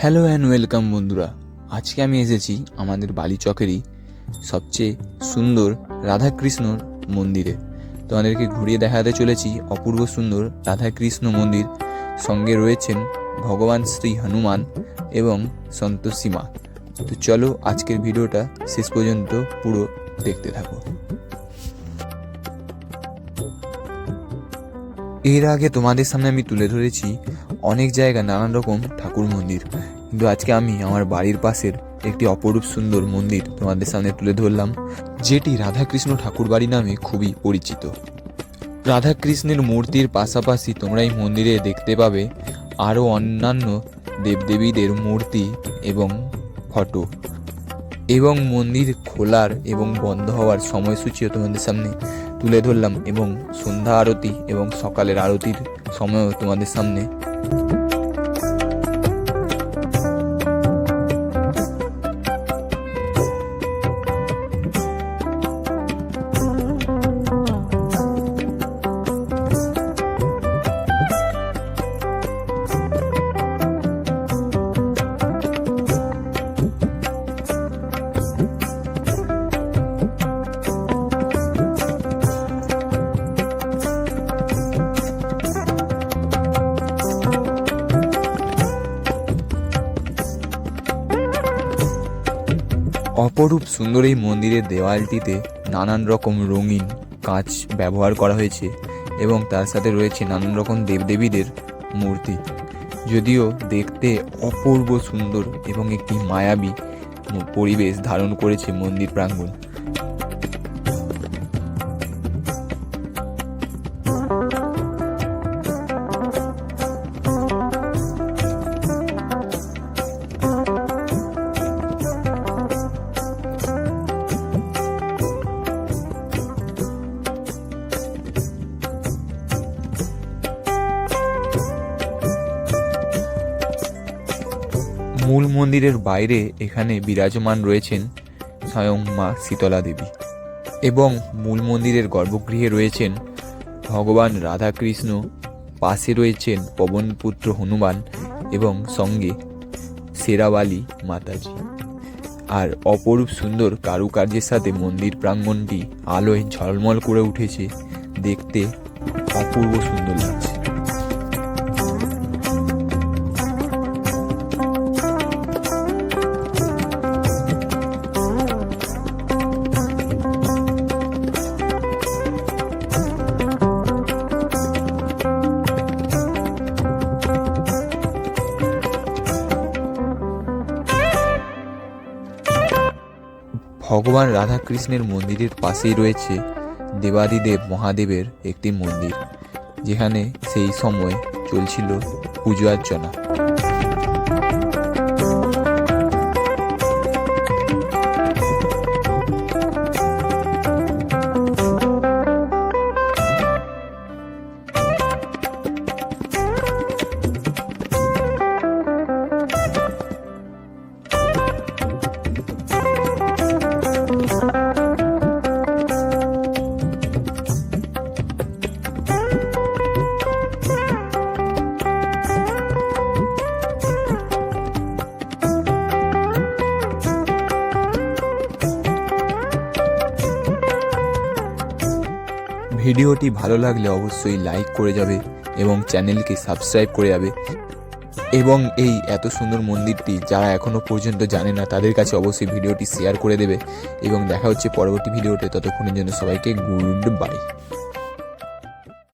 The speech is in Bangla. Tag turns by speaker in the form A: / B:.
A: হ্যালো অ্যান্ড ওয়েলকাম বন্ধুরা। আজকে আমি এসেছি আমাদের বালিচকেরই সবচেয়ে সুন্দর রাধাকৃষ্ণর মন্দিরে। তোমাদেরকে ঘুরিয়ে দেখাতে চলেছি অপূর্ব সুন্দর রাধাকৃষ্ণ মন্দির। সঙ্গে রয়েছেন ভগবান শ্রী হনুমান এবং সন্তোষী মা তো চলো আজকের ভিডিওটা শেষ পর্যন্ত পুরো দেখতে থাকো। এর আগে তোমাদের সামনে আমি তুলে ধরেছি অনেক জায়গা নানান রকম ঠাকুর মন্দির। কিন্তু আজকে আমি আমার বাড়ির পাশের একটি অপরূপ সুন্দর মন্দির তোমাদের সামনে তুলে ধরলাম, যেটি রাধাকৃষ্ণ ঠাকুর বাড়ি নামে খুবই পরিচিত। রাধাকৃষ্ণের মূর্তির পাশাপাশি তোমরা এই মন্দিরে দেখতে পাবে আরও অন্যান্য দেবদেবীদের মূর্তি এবং ফটো। এবং মন্দির খোলার এবং বন্ধ হওয়ার সময়সূচিও তোমাদের সামনে তুলে ধরলাম এবং সন্ধ্যা আরতি এবং সকালের আরতির সময়ও তোমাদের সামনে। অপরূপ সুন্দর এই মন্দিরের দেওয়ালটিতে নানান রকম রঙিন কাঁচ ব্যবহার করা হয়েছে এবং তার সাথে রয়েছে নানান রকম দেবদেবীদের মূর্তি। যদিও দেখতে অপূর্ব সুন্দর এবং একটি মায়াবী পরিবেশ ধারণ করেছে মন্দির প্রাঙ্গণ। মূল মন্দিরের বাইরে এখানে বিরাজমান রয়েছেন স্বয়ং মা শীতলা দেবী। এবং মূল মন্দিরের গর্ভগৃহে রয়েছেন ভগবান রাধাকৃষ্ণ, পাশে রয়েছেন পবনপুত্র হনুমান এবং সঙ্গে সেরাবালি মাতাজি। আর অপরূপ সুন্দর কারুকার্যের সাথে মন্দির প্রাঙ্গণটি আলোয় ঝলমল করে উঠেছে, দেখতে অপূর্ব সুন্দর লাগছে। ভগবান রাধাকৃষ্ণের মন্দিরের পাশেই রয়েছে দেবাদিদেব মহাদেবের একটি মন্দির, যেখানে সেই সময় চলছিল পুজো অর্চনা। ভিডিওটি ভালো লাগলে অবশ্যই লাইক করে যাবে এবং চ্যানেলকে সাবস্ক্রাইব করে যাবে। এবং এই এত সুন্দর মন্দিরটি যারা এখনও পর্যন্ত জানে না, তাদের কাছে অবশ্যই ভিডিওটি শেয়ার করে দেবে। এবং দেখা হচ্ছে পরবর্তী ভিডিওতে, ততক্ষণের জন্য সবাইকে গুড বাই